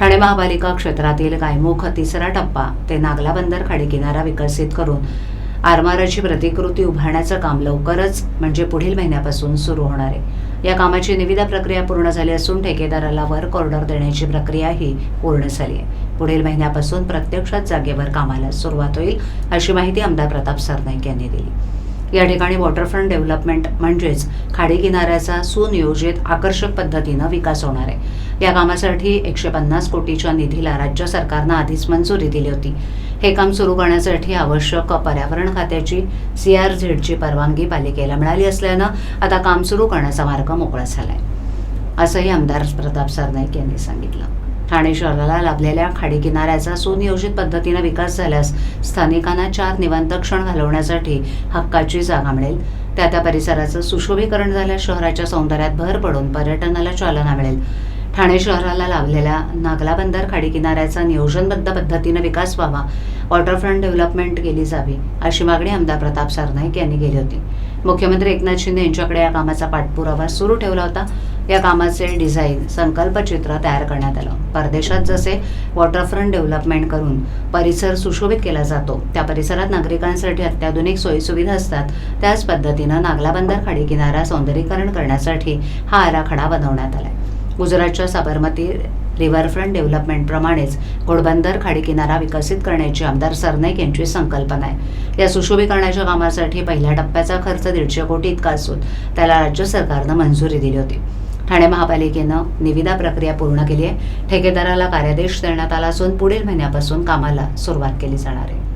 ठाणे महापालिका क्षेत्रातील गायमुख तिसरा टप्पा ते नागला बंदर खाडीकिनारा विकसित करून आरमाराची प्रतिकृती उभारण्याचं काम लवकरच म्हणजे पुढील महिन्यापासून सुरू होणार आहे. या कामाची निविदा प्रक्रिया पूर्ण झाली असून ठेकेदाराला वर्क ऑर्डर देण्याची प्रक्रियाही पूर्ण झाली आहे. पुढील महिन्यापासून प्रत्यक्षात जागेवर कामाला सुरुवात होईल अशी माहिती आमदार प्रताप सरनाईक यांनी दिली. या ठिकाणी वॉटरफ्रंट डेव्हलपमेंट म्हणजेच खाडी किनाऱ्याचा सुनियोजित आकर्षक पद्धतीनं विकास होणार आहे. या कामासाठी एकशे पन्नास कोटीच्या निधीला राज्य सरकारनं आधीच मंजुरी दिली होती. हे काम सुरू करण्यासाठी आवश्यक पर्यावरण खात्याची सी आर झेडची परवानगी पालिकेला मिळाली असल्यानं आता काम सुरू करण्याचा मार्ग मोकळा झाला आहे असंही आमदार प्रताप सरनाईक यांनी सांगितलं. ठाणे शहराला लाभलेल्या खाडी किनाऱ्याचा सुनियोजित पद्धतीनं विकास झाल्यास स्थानिकांना चार निवांत क्षण घालवण्यासाठी हक्काची जागा मिळेल. त्या त्या परिसराचं सुशोभीकरण झाल्यास शहराच्या सौंदर्यात भर पडून पर्यटनाला चालना मिळेल. ठाणे शहराला लाभलेल्या नागला बंदर खाडी किनाऱ्याचा नियोजनबद्ध पद्धतीनं विकास व्हावा वॉटरफ्रंट डेव्हलपमेंट केली जावी अशी मागणी आमदार प्रताप सरनाईक यांनी केली होती. मुख्यमंत्री एकनाथ शिंदे यांच्याकडे या कामाचा पाठपुरावा सुरू ठेवला होता. या कामाचे डिझाईन संकल्पचित्र तयार करण्यात आलं. परदेशात जसे वॉटरफ्रंट डेव्हलपमेंट करून परिसर सुशोभित केला जातो त्या परिसरात नागरिकांसाठी अत्याधुनिक सोयीसुविधा असतात. त्याच पद्धतीनं नागला बंदर खाडी किनारा सौंदर्यीकरण करण्यासाठी हा आराखडा बनवण्यात आलाय. गुजरातच्या साबरमती रिव्हरफ्रंट डेव्हलपमेंटप्रमाणेच घोडबंदर खाडी किनारा विकसित करण्याची आमदार सरनाईक यांची संकल्पना आहे. या सुशोभीकरणाच्या कामासाठी पहिल्या टप्प्याचा खर्च दीडशे कोटी इतका असून त्याला राज्य सरकारनं मंजुरी दिली होती. ठाणे महापालिकेनं निविदा प्रक्रिया पूर्ण केली आहे. ठेकेदाराला कार्यादेश देण्यात आला असून पुढील महिन्यापासून कामाला सुरुवात केली जाणार आहे.